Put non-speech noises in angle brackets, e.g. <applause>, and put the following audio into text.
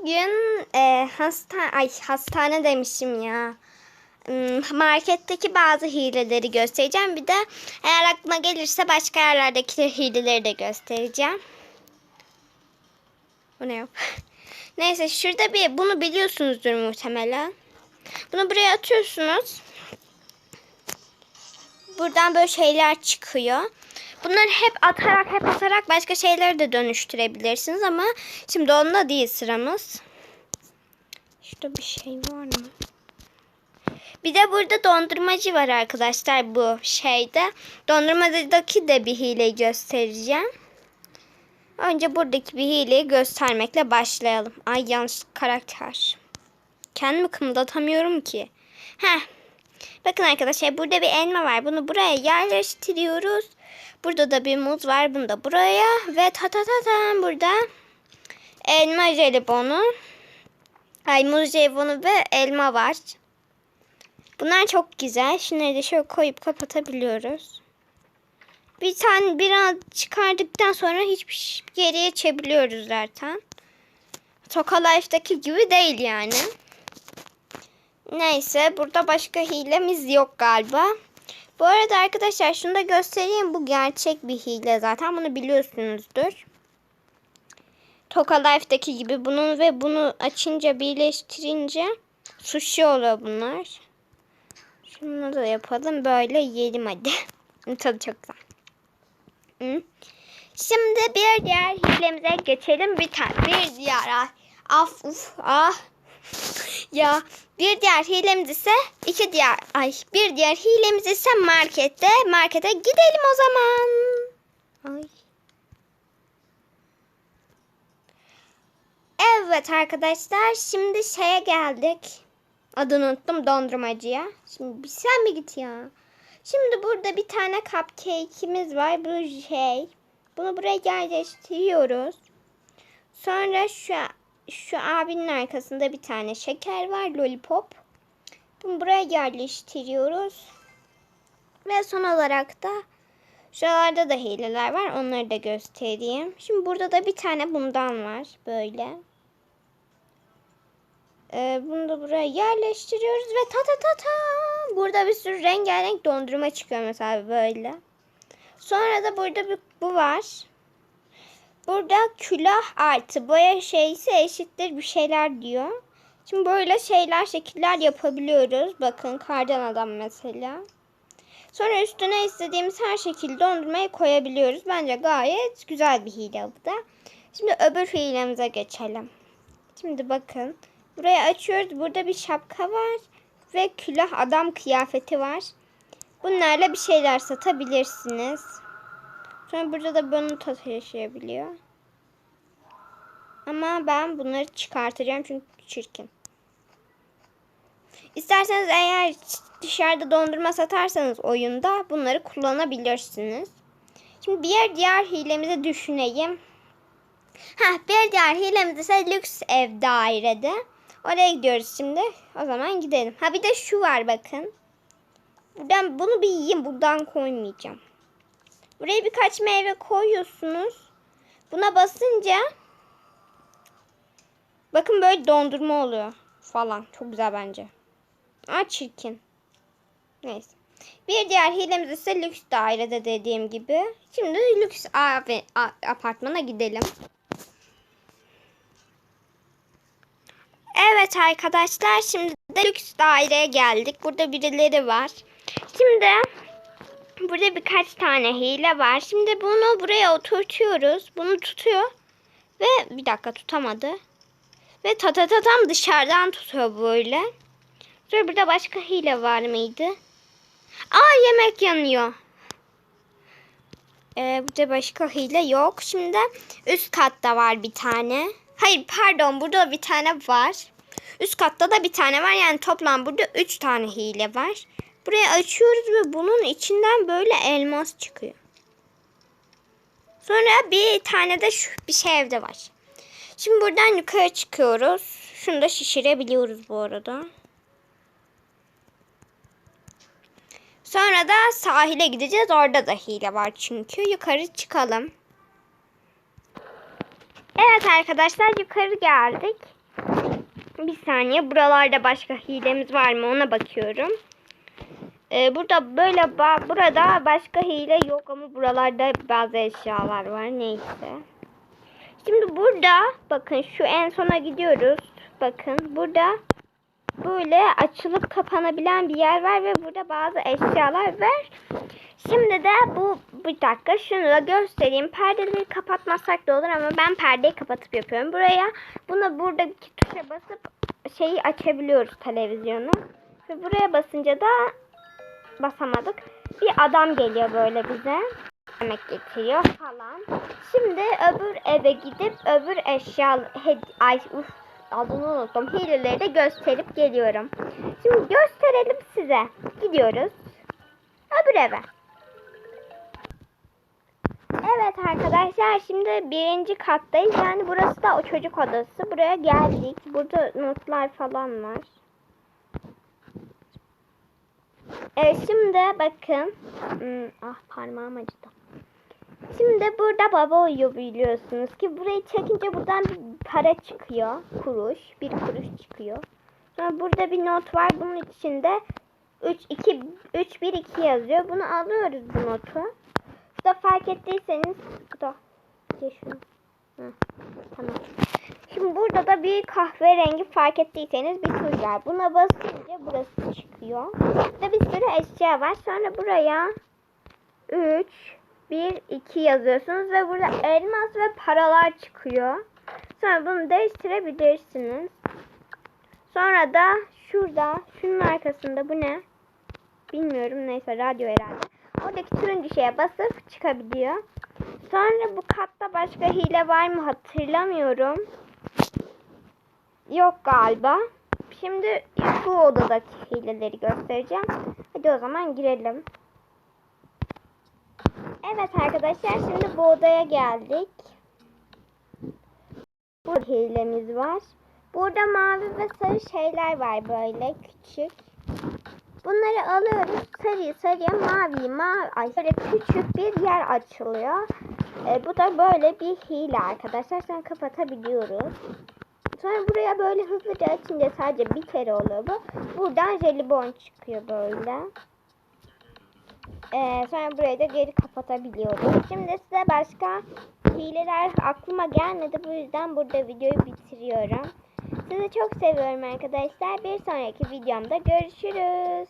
bugün e, hasta ay hastane demişim ya. Hmm, Marketteki bazı hileleri göstereceğim. Bir de eğer aklıma gelirse başka yerlerdeki hileleri de göstereceğim. Bu ne yok? <laughs> Neyse şurada bir bunu biliyorsunuzdur muhtemelen. Bunu buraya atıyorsunuz. Buradan böyle şeyler çıkıyor. Bunları hep atarak hep atarak başka şeyleri de dönüştürebilirsiniz ama şimdi onda değil sıramız. Şurada bir şey var mı? Bir de burada dondurmacı var arkadaşlar bu şeyde. Dondurmacıdaki de bir hileyi göstereceğim. Önce buradaki bir hileyi göstermekle başlayalım. Ay yanlış karakter. Kendimi kımıldatamıyorum ki. Heh. Bakın arkadaşlar burada bir elma var. Bunu buraya yerleştiriyoruz. Burada da bir muz var. Bunu da buraya. Ve ta ta ta ta burada elma jelibonu. Ay muz jelibonu ve elma var. Bunlar çok güzel. Şunları da şöyle koyup kapatabiliyoruz. Bir tane bir an çıkardıktan sonra hiçbir geriye çebiliyoruz zaten. Toka Life'daki gibi değil yani. Neyse burada başka hilemiz yok galiba. Bu arada arkadaşlar şunu da göstereyim. Bu gerçek bir hile zaten. Bunu biliyorsunuzdur. Toka Life'daki gibi bunun ve bunu açınca birleştirince sushi oluyor bunlar. Şunu da yapalım. Böyle yiyelim hadi. <laughs> Tadı çok güzel. Şimdi bir diğer hilemize geçelim. Bir tane bir diğer ah, uf ah ya bir diğer hilemiz ise iki diğer ay bir diğer hilemiz ise markette markete gidelim o zaman. Ay. Evet arkadaşlar şimdi şeye geldik. Adını unuttum dondurmacıya. Şimdi sen mi git ya? Şimdi burada bir tane cupcake'imiz var. Bu şey. Bunu buraya yerleştiriyoruz. Sonra şu şu abinin arkasında bir tane şeker var. Lollipop. Bunu buraya yerleştiriyoruz. Ve son olarak da şuralarda da hileler var. Onları da göstereyim. Şimdi burada da bir tane bundan var. Böyle. Ee, bunu da buraya yerleştiriyoruz ve ta ta ta ta. Burada bir sürü rengarenk dondurma çıkıyor mesela böyle. Sonra da burada bir bu var. Burada külah artı boya şeysi eşittir bir şeyler diyor. Şimdi böyle şeyler şekiller yapabiliyoruz. Bakın kardan adam mesela. Sonra üstüne istediğimiz her şekilde dondurmayı koyabiliyoruz. Bence gayet güzel bir hile bu da. Şimdi öbür hilemize geçelim. Şimdi bakın. Burayı açıyoruz. Burada bir şapka var. Ve külah adam kıyafeti var. Bunlarla bir şeyler satabilirsiniz. Sonra burada da bunu taşıyabiliyor. Ama ben bunları çıkartacağım çünkü çirkin. İsterseniz eğer dışarıda dondurma satarsanız oyunda bunları kullanabilirsiniz. Şimdi bir diğer hilemizi düşüneyim. Ha bir diğer hilemiz ise lüks ev dairede. Oraya gidiyoruz şimdi. O zaman gidelim. Ha bir de şu var bakın. Buradan bunu bir yiyeyim. Buradan koymayacağım. Buraya birkaç meyve koyuyorsunuz. Buna basınca bakın böyle dondurma oluyor falan. Çok güzel bence. Aa çirkin. Neyse. Bir diğer hilemiz ise lüks dairede dediğim gibi. Şimdi lüks apartmana gidelim. Evet arkadaşlar şimdi de lüks daireye geldik. Burada birileri var. Şimdi burada birkaç tane hile var. Şimdi bunu buraya oturtuyoruz. Bunu tutuyor. Ve bir dakika tutamadı. Ve ta ta ta tam dışarıdan tutuyor böyle. Sonra burada başka hile var mıydı? Aa yemek yanıyor. Ee, burada başka hile yok. Şimdi üst katta var bir tane. Hayır pardon burada bir tane var. Üst katta da bir tane var. Yani toplam burada üç tane hile var. Burayı açıyoruz ve bunun içinden böyle elmas çıkıyor. Sonra bir tane de şu bir şey evde var. Şimdi buradan yukarı çıkıyoruz. Şunu da şişirebiliyoruz bu arada. Sonra da sahile gideceğiz. Orada da hile var çünkü. Yukarı çıkalım. Evet arkadaşlar yukarı geldik. Bir saniye. Buralarda başka hilemiz var mı ona bakıyorum. Ee, burada böyle burada başka hile yok ama buralarda bazı eşyalar var. Neyse. Şimdi burada bakın şu en sona gidiyoruz. Bakın burada böyle açılıp kapanabilen bir yer var ve burada bazı eşyalar var. Şimdi de bu bir dakika şunu da göstereyim. Perdeleri kapatmasak da olur ama ben perdeyi kapatıp yapıyorum. Buraya buna buradaki tuşa basıp şeyi açabiliyoruz televizyonu. Ve buraya basınca da basamadık. Bir adam geliyor böyle bize. Yemek getiriyor falan. Şimdi öbür eve gidip öbür eşya ay uf, adını unuttum. Hileleri de gösterip geliyorum. Şimdi gösterelim size. Gidiyoruz. Öbür eve. Evet arkadaşlar şimdi birinci kattayız. Yani burası da o çocuk odası. Buraya geldik. Burada notlar falan var. Evet şimdi bakın. Hmm, ah parmağım acıdı. Şimdi burada baba uyuyor biliyorsunuz ki burayı çekince buradan bir para çıkıyor. Kuruş. Bir kuruş çıkıyor. Sonra burada bir not var. Bunun içinde 3 2 3 1 2 yazıyor. Bunu alıyoruz bu notu. Bu da fark ettiyseniz da şunu. Hı, tamam. Şimdi burada da bir kahverengi fark ettiyseniz bir tuş var. Buna basınca burası çıkıyor. Burada bir sürü eşya var. Sonra buraya 3 1 2 yazıyorsunuz ve burada elmas ve paralar çıkıyor. Sonra bunu değiştirebilirsiniz. Sonra da şurada şunun arkasında bu ne? Bilmiyorum neyse radyo herhalde. Oradaki turuncu şeye basıp çıkabiliyor. Sonra bu katta başka hile var mı hatırlamıyorum. Yok galiba. Şimdi şu odadaki hileleri göstereceğim. Hadi o zaman girelim. Evet arkadaşlar şimdi bu odaya geldik. Bu hilemiz var. Burada mavi ve sarı şeyler var böyle küçük. Bunları alıyoruz. Sarı sarıya mavi mavi ay böyle küçük bir yer açılıyor. E, bu da böyle bir hile arkadaşlar. Sen kapatabiliyoruz. Sonra buraya böyle hızlıca açınca sadece bir kere oluyor bu. Buradan jelibon çıkıyor böyle. Ee, sonra burayı da geri kapatabiliyoruz. Şimdi size başka hileler aklıma gelmedi. Bu yüzden burada videoyu bitiriyorum. Sizi çok seviyorum arkadaşlar. Bir sonraki videomda görüşürüz.